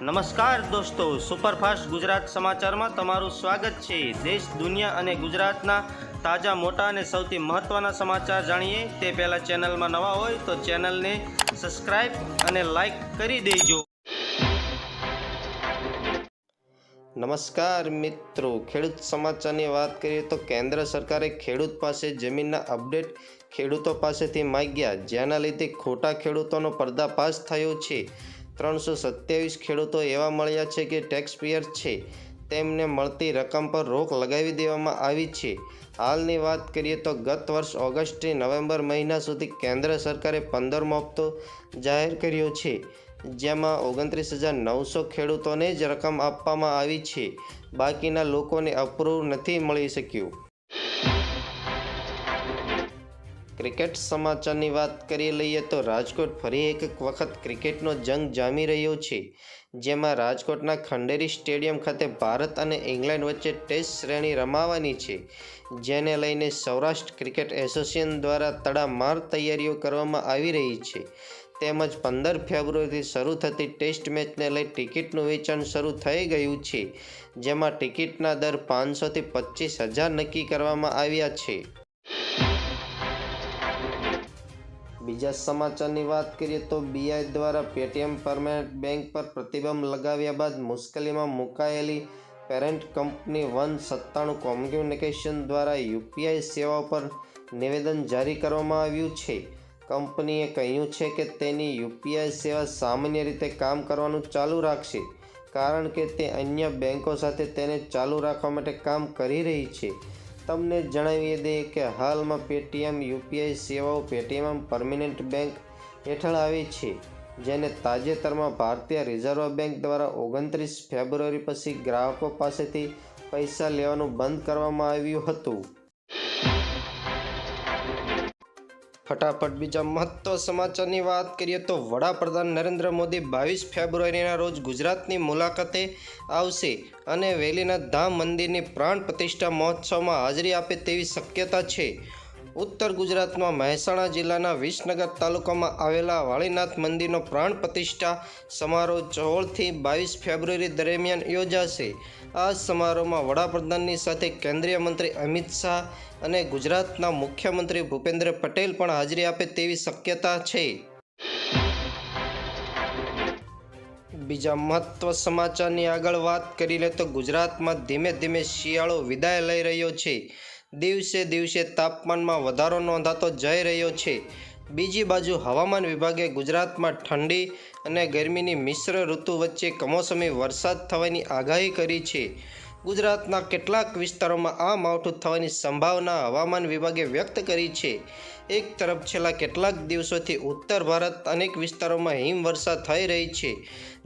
નમસ્કાર દોસ્તો, સુપરફાસ્ટ ગુજરાત સમાચારમાં તમારું સ્વાગત છે. દેશ, દુનિયા અને ગુજરાતના તાજા, મોટા અને સૌથી મહત્ત્વના સમાચાર જાણીએ. તે પહેલાં ચેનલમાં નવા હોય તો ચેનલને સબસ્ક્રાઈબ અને લાઈક કરી દેજો. નમસ્કાર મિત્રો, ખેડૂત સમાચારની વાત કરીએ તો કેન્દ્ર સરકારે ખેડૂત પાસે જમીનના અપડેટ ખેડૂતો પાસેથી માગ્યા. જેના લીધે ખોટા ખેડૂતોનો પર્દાફાશ થયો છે. ત્રણસો સત્યાવીસ ખેડૂતો એવા મળ્યા છે કે ટેક્સપેયર છે. તેમને મળતી રકમ પર રોક લગાવી દેવામાં આવી છે. હાલની વાત કરીએ તો ગત વર્ષ ઓગસ્ટથી નવેમ્બર મહિના સુધી કેન્દ્ર સરકારે પંદરમો હપ્તો જાહેર કર્યો છે, જેમાં ઓગણત્રીસ હજાર નવસો ખેડૂતોને જ રકમ આપવામાં આવી છે. બાકીના લોકોને અપ્રૂવ નથી મળી શક્યું. ક્રિકેટ સમાચારની વાત કરી લઈએ તો રાજકોટ ફરી એક વખત ક્રિકેટનો જંગ જામી રહ્યો છે, જેમાં રાજકોટના ખંડેરી સ્ટેડિયમ ખાતે ભારત અને ઇંગ્લેન્ડ વચ્ચે ટેસ્ટ શ્રેણી રમાવાની છે, જેને લઈને સૌરાષ્ટ્ર ક્રિકેટ એસોસિએશન દ્વારા તડામાર તૈયારીઓ કરવામાં આવી રહી છે. તેમજ પંદર ફેબ્રુઆરીથી શરૂ થતી ટેસ્ટ મેચને લઈ ટિકિટનું વેચાણ શરૂ થઈ ગયું છે, જેમાં ટિકિટના દર પાંચસોથી પચીસ હજાર નક્કી કરવામાં આવ્યા છે. બીજા સમાચારની વાત કરીએ તો બીઆઈ દ્વારા પેટીએમ પરમેનન્ટ બેંક પર પ્રતિબંધ લગાવ્યા બાદ મુશ્કેલીમાં મુકાયેલી પેરેન્ટ કંપની વન સત્તાણું કોમ્યુનિકેશન દ્વારા યુપીઆઈ સેવાઓ પર નિવેદન જારી કરવામાં આવ્યું છે. કંપનીએ કહ્યું છે કે તેની યુપીઆઈ સેવા સામાન્ય રીતે કામ કરવાનું ચાલુ રાખશે, કારણ કે તે અન્ય બેંકો સાથે તેને ચાલુ રાખવા માટે કામ કરી રહી છે. તમને જણાવી દઈએ કે હાલમાં પેટીએમ યુપીઆઈ સેવાઓ પેટીએમ પરમિનન્ટ બેંક હેઠળ આવી છે, જેને તાજેતરમાં ભારતીય રિઝર્વ બેંક દ્વારા ઓગણત્રીસ ફેબ્રુઆરી પછી ગ્રાહકો પાસેથી પૈસા લેવાનું બંધ કરવામાં આવ્યું હતું. ફટાફટ બીજા મહત્વ સમાચારની વાત કરીએ તો વડાપ્રધાન નરેન્દ્ર મોદી બાવીસ ફેબ્રુઆરીના રોજ ગુજરાતની મુલાકાતે આવશે અને વેલીના ધામ મંદિરની પ્રાણ પ્રતિષ્ઠા મહોત્સવમાં હાજરી આપે તેવી શક્યતા છે. ઉત્તર ગુજરાતમાં મહેસાણા જિલ્લાના વિસનગર તાલુકામાં આવેલા વાળીનાથ મંદિરનો પ્રાણ પ્રતિષ્ઠા સમારોહ ચોળથી બાવીસ ફેબ્રુઆરી દરમિયાન યોજાશે. આ સમારોહમાં વડાપ્રધાનની સાથે કેન્દ્રીય મંત્રી અમિત શાહ અને ગુજરાતના મુખ્યમંત્રી ભૂપેન્દ્ર પટેલ પણ હાજરી આપે તેવી શક્યતા છે. બીજા મહત્વ સમાચારની આગળ વાત કરી લે તો ગુજરાતમાં ધીમે ધીમે શિયાળો વિદાય લઈ રહ્યો છે. દિવસે દિવસે તાપમાનમાં વધારો નોંધાતો જઈ રહ્યો છે. બીજી બાજુ હવામાન વિભાગે ગુજરાતમાં ઠંડી અને ગરમીની મિશ્ર ઋતુ વચ્ચે કમોસમી વરસાદ થવાની આગાહી કરી છે. ગુજરાતના કેટલાક વિસ્તારોમાં આ માવઠું થવાની સંભાવના હવામાન વિભાગે વ્યક્ત કરી છે. એક તરફ છેલ્લા કેટલાક દિવસોથી ઉત્તર ભારત અનેક વિસ્તારોમાં હિમવર્ષા થઈ રહી છે.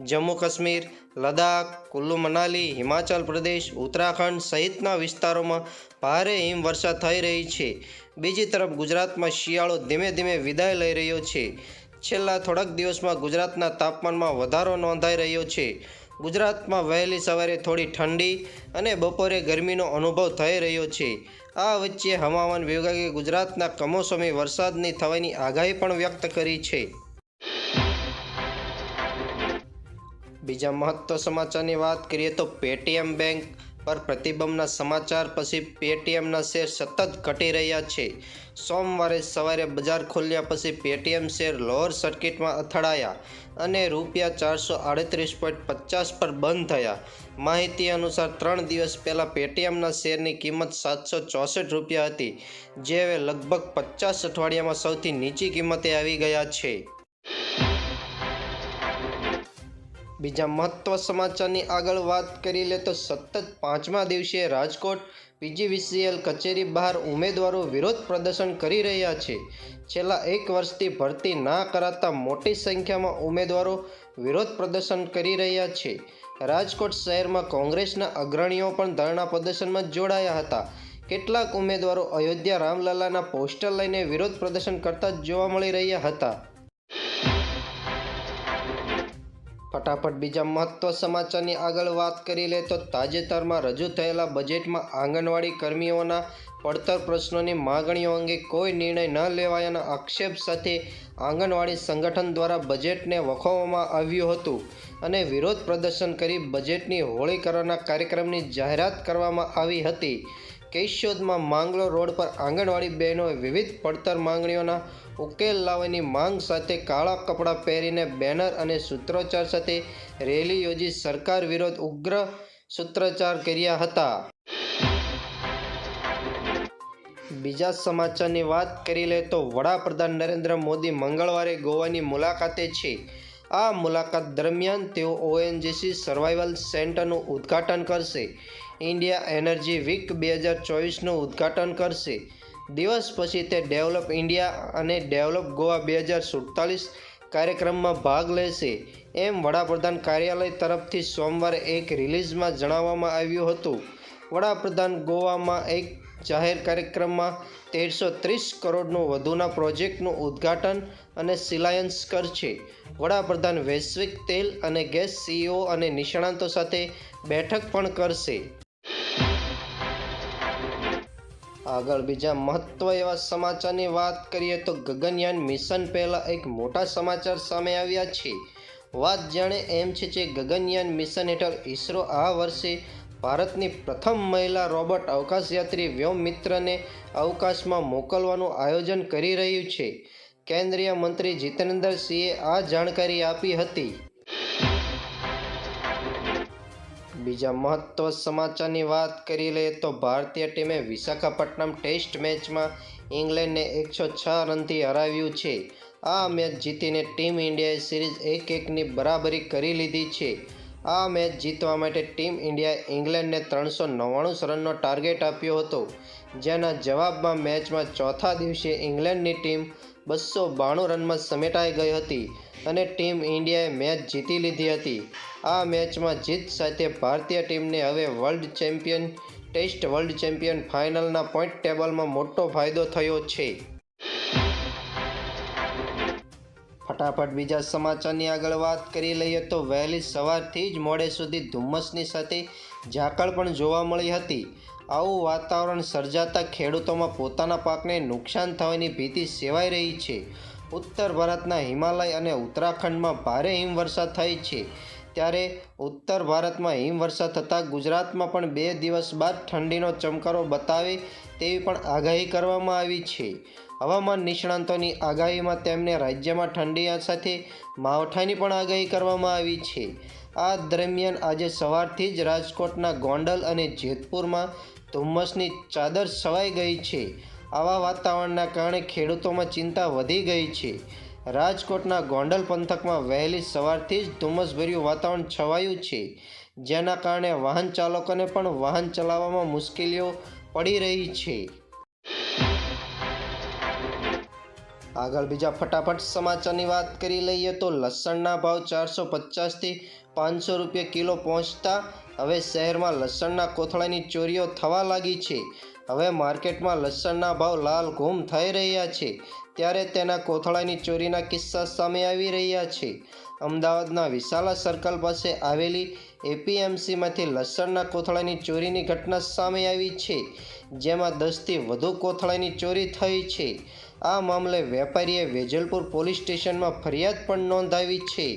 જમ્મુ કાશ્મીર, લદ્દાખ, કુલ્લુ મનાલી, હિમાચલ પ્રદેશ, ઉત્તરાખંડ સહિતના વિસ્તારોમાં ભારે હિમવર્ષા થઈ રહી છે. બીજી તરફ ગુજરાતમાં શિયાળો ધીમે ધીમે વિદાય લઈ રહ્યો છે. છેલ્લા થોડાક દિવસમાં ગુજરાતના તાપમાનમાં વધારો નોંધાઈ રહ્યો છે. ગુજરાતમાં વહેલી સવારે થોડી ઠંડી અને બપોરે ગરમીનો અનુભવ થઈ રહ્યો છે. આ વચ્ચે હવામાન વિભાગે ગુજરાતના કમોસમી વરસાદની થવાની આગાહી પણ વ્યક્ત કરી છે. બીજા મહત્વ સમાચારની વાત કરીએ તો પેટીએમ બેંક પર પ્રતિબંધના સમાચાર પછી પેટીએમના શેર સતત ઘટી રહ્યા છે. સોમવારે સવારે બજાર ખોલ્યા પછી પેટીએમ શેર લોઅર સર્કિટમાં અથડાયા અને રૂપિયા ચારસો આડત્રીસ પોઈન્ટ પચાસ પર બંધ થયા. માહિતી અનુસાર ત્રણ દિવસ પહેલાં પેટીએમના શેરની કિંમત સાતસો ચોસઠ રૂપિયા હતી, જે હવે લગભગ પચાસ અઠવાડિયામાં સૌથી નીચી કિંમતે આવી ગયા છે. બીજા મહત્વ સમાચારની આગળ વાત કરી લે તો સતત પાંચમા દિવસે રાજકોટ પીજીવીસીએલ કચેરી બહાર ઉમેદવારો વિરોધ પ્રદર્શન કરી રહ્યા છે. છેલ્લા એક વર્ષથી ભરતી ના કરાતા મોટી સંખ્યામાં ઉમેદવારો વિરોધ પ્રદર્શન કરી રહ્યા છે. રાજકોટ શહેરમાં કોંગ્રેસના અગ્રણીઓ પણ ધરણા પ્રદર્શનમાં જોડાયા હતા. કેટલાક ઉમેદવારો અયોધ્યા રામલલાના પોસ્ટર લઈને વિરોધ પ્રદર્શન કરતા જોવા મળી રહ્યા હતા. ફટાફટ બીજા મહત્વ સમાચારની આગળ વાત કરી લે તો તાજેતરમાં રજૂ થયેલા બજેટમાં આંગણવાડી કર્મીઓના પડતર પ્રશ્નોની માગણીઓ અંગે કોઈ નિર્ણય ન લેવાયાના આક્ષેપ સાથે આંગણવાડી સંગઠન દ્વારા બજેટને વખોવવામાં આવ્યું હતું અને વિરોધ પ્રદર્શન કરી બજેટની હોળી કરવાના કાર્યક્રમની જાહેરાત કરવામાં આવી હતી. કેશોદમાં માંગલો રોડ પર આંગણવાડી બહેનોએ વિવિધ પડતર માંગણીઓના ઉકેલ લાવવાની માંગ સાથે કાળા કપડાં પહેરીને બેનર અને સૂત્રોચ્ચાર સાથે રેલી યોજી સરકાર વિરોધ ઉગ્ર સૂત્રોચ્ચાર કર્યા હતા. બીજા સમાચારની વાત કરી લે તો વડાપ્રધાન નરેન્દ્ર મોદી મંગળવારે ગોવાની મુલાકાતે છે. આ મુલાકાત દરમિયાન તેઓ ઓએનજીસી સર્વાઇવલ સેન્ટરનું ઉદ્ઘાટન કરશે. ઇન્ડિયા એનર્જી વીક બે હજાર ચોવીસનું ઉદ્ઘાટન કરશે. દિવસ પછી તે ડેવલપ ઇન્ડિયા અને ડેવલપ ગોવા બે હજાર સુડતાલીસ કાર્યક્રમમાં ભાગ લેશે. એમ વડાપ્રધાન કાર્યાલય તરફથી સોમવારે એક રિલીઝમાં જણાવવામાં આવ્યું હતું. વડાપ્રધાન ગોવામાં એક જાહેર કાર્યક્રમમાં તેરસો ત્રીસ કરોડનું વધુના પ્રોજેક્ટનું ઉદ્ઘાટન અને શિલાયન્સ કરશે. વડાપ્રધાન વૈશ્વિક તેલ અને ગેસ સીઈઓ અને નિષ્ણાતો સાથે બેઠક પણ કરશે. આગળ બીજા મહત્વ એવા સમાચારની વાત કરીએ તો ગગનયાન મિશન પહેલાં એક મોટા સમાચાર સામે આવ્યા છે. વાત જાણે એમ છે કે ગગનયાન મિશન હેઠળ ઇસરો આ વર્ષે ભારતની પ્રથમ મહિલા રોબોટ અવકાશયાત્રી વ્યોમમિત્રને અવકાશમાં મોકલવાનું આયોજન કરી રહ્યું છે. કેન્દ્રીય મંત્રી જીતેન્દ્ર સિંહે આ જાણકારી આપી હતી. બીજા મહત્વ સમાચારની વાત કરી લઈએ તો ભારતીય ટીમે વિશાખાપટ્ટનમ ટેસ્ટ મેચમાં ઇંગ્લેન્ડને એકસો છ રનથી હરાવ્યું છે. આ મેચ જીતીને ટીમ ઇન્ડિયાએ સિરીઝ એક એકની બરાબરી કરી લીધી છે. આ મેચ જીતવા માટે ટીમ ઇન્ડિયાએ ઇંગ્લેન્ડને ત્રણસો નવ્વાણું રનનો ટાર્ગેટ આપ્યો હતો. જેના જવાબમાં મેચમાં ચોથા દિવસે ઇંગ્લેન્ડની ટીમ બસો બાણું રનમાં સમેટાઈ ગઈ હતી અને ટીમ ઇન્ડિયાએ મેચ જીતી લીધી હતી. આ મેચમાં જીત સાથે ભારતીય ટીમને હવે world champion, test world champion ફાઇનલના point ટેબલમાં મોટો ફાયદો થયો છે. ફટાફટ બીજા સમાચારની આગળ વાત કરી લઈએ તો વહેલી સવારથી જ મોડે સુધી ધુમ્મસની સાથે ઝાકળ પણ જોવા મળી હતી. આવું વાતાવરણ સર્જાતા ખેડૂતોમાં પોતાના પાકને નુકસાન થવાની ભીતિ સેવાઈ રહી છે. ઉત્તર ભારતના હિમાલય અને ઉત્તરાખંડમાં ભારે હિમવર્ષા થઈ છે. ત્યારે ઉત્તર ભારતમાં હિમવર્ષા થતાં ગુજરાતમાં પણ બે દિવસ બાદ ઠંડીનો ચમકારો બતાવે તેવી પણ આગાહી કરવામાં આવી છે. હવામાન નિષ્ણાંતોની આગાહીમાં તેમને રાજ્યમાં ઠંડી સાથે માવઠાની પણ આગાહી કરવામાં આવી છે. આ દરમિયાન આજે સવારથી જ રાજકોટના ગોંડલ અને જેતપુરમાં ધુમ્મસની ચાદર છવાઈ ગઈ છે. આવા વાતાવરણના કારણે ખેડૂતોમાં ચિંતા વધી ગઈ છે. રાજકોટના ગોંડલ પંથકમાં વહેલી સવારથી જ ધુમ્મસભર્યું વાતાવરણ છવાયું છે. જેના કારણે વાહન ચાલકોને પણ વાહન ચલાવવામાં મુશ્કેલીઓ પડી રહી છે. આગળ બીજા ફટાફટ સમાચારની વાત કરી લઈએ તો લસણના ભાવ ચારસો પચાસથી પાંચસો રૂપિયા કિલો પહોંચતા હવે શહેરમાં લસણના કોથળાની ચોરીઓ થવા લાગી છે. હવે માર્કેટમાં લસણના ભાવ લાલ ઘૂમ થઈ રહ્યા છે. ત્યારે તેના કોથળાની ચોરીના કિસ્સા સામે આવી રહ્યા છે. અમદાવાદના વિશાલા સર્કલ પાસે આવેલી એપીએમસીમાંથી લસણના કોથળાની ચોરીની ઘટના સામે આવી છે, જેમાં દસથી વધુ કોથળાની ચોરી થઈ છે. આ મામલે વેપારીએ વેજલપુર પોલીસ સ્ટેશનમાં ફરિયાદ પણ નોંધાવી છે.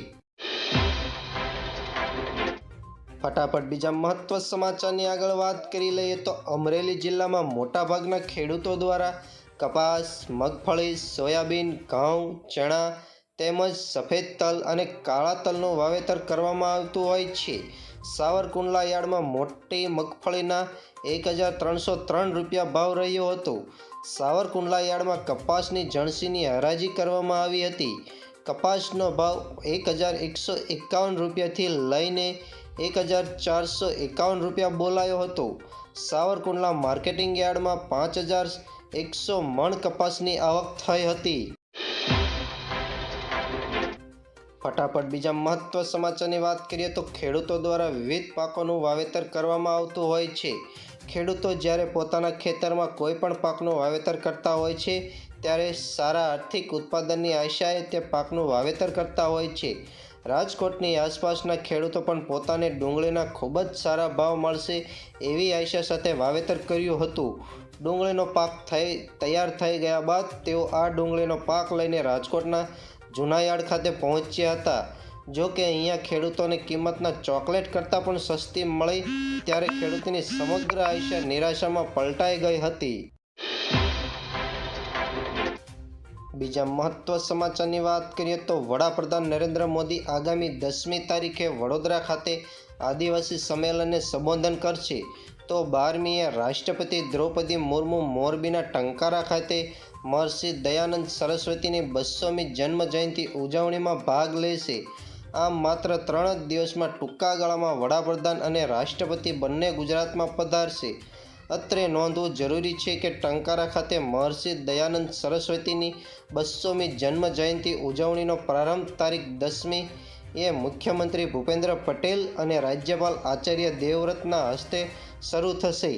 ફટાફટ બીજા મહત્વ સમાચારની આગળ વાત કરી લઈએ તો અમરેલી જિલ્લામાં મોટાભાગના ખેડૂતો દ્વારા કપાસ, મગફળી, સોયાબીન, ઘઉં, ચણા તેમજ સફેદ તલ અને કાળા તલનું વાવેતર કરવામાં આવતું હોય છે. સાવરકુંડલા યાર્ડમાં મોટી મગફળીના એક હજાર ત્રણસો ત્રણ રૂપિયા ભાવ રહ્યો હતો. સાવરકુંડલા યાર્ડમાં કપાસની જણસીની હરાજી કરવામાં આવી હતી. કપાસનો ભાવ એક હજાર એકસો એકાવન રૂપિયાથી લઈને એક હજાર ચારસો એકાવન રૂપિયા બોલાયો હતો. સાવરકુંડલા માર્કેટિંગ યાર્ડમાં પાંચ હજાર એકસો મણ કપાસની આવક થઈ હતી. ફટાફટ બીજા મહત્વ સમાચારની વાત કરીએ તો ખેડૂતો દ્વારા વિવિધ પાકોનું વાવેતર કરવામાં આવતું હોય છે. ખેડૂતો જ્યારે પોતાના ખેતરમાં કોઈ પણ પાકનું વાવેતર કરતા હોય છે, ત્યારે સારા આર્થિક ઉત્પાદનની આશાએ તે પાકનું વાવેતર કરતા હોય છે. રાજકોટની આસપાસના ખેડૂતો પણ પોતાને ડુંગળીના ખૂબ જ સારા ભાવ મળશે એવી આશા સાથે વાવેતર કર્યું હતું. ડુંગળીનો પાક થઈ, તૈયાર થઈ ગયા બાદ તેઓ આ ડુંગળીનો પાક લઈને રાજકોટના જુનાયાર્ડ ખાતે પહોંચ્યા હતા. જો કે અહીંયા ખેડૂતોને કિંમતના ચોકલેટ કરતાં પણ સસ્તી મળી, ત્યારે ખેડૂતની સમગ્ર આયુષ્ય નિરાશામાં પલટાઈ ગઈ હતી. બીજા મહત્વ સમાચારની વાત કરીએ તો વડાપ્રધાન નરેન્દ્ર મોદી આગામી દસમી તારીખે વડોદરા ખાતે આદિવાસી સંમેલનને સંબોધન કરશે. તો બારમીએ રાષ્ટ્રપતિ દ્રૌપદી મુર્મુ મોરબીના ટંકારા ખાતે મહર્ષિ દયાનંદ સરસ્વતીની બસોમી જન્મ જયંતિ ઉજવણીમાં ભાગ લેશે. આમ માત્ર ત્રણ જ દિવસમાં ટૂંકા ગાળામાં વડાપ્રધાન અને રાષ્ટ્રપતિ બંને ગુજરાતમાં પધારશે. અત્રે નોંધવું જરૂરી છે કે ટંકારા ખાતે મહર્ષિ દયાનંદ સરસ્વતીની બસોમી જન્મ જયંતિ ઉજવણીનો પ્રારંભ તારીખ દસમી એ મુખ્યમંત્રી ભૂપેન્દ્ર પટેલ અને રાજ્યપાલ આચાર્ય દેવવ્રતના હસ્તે શરૂ થશે.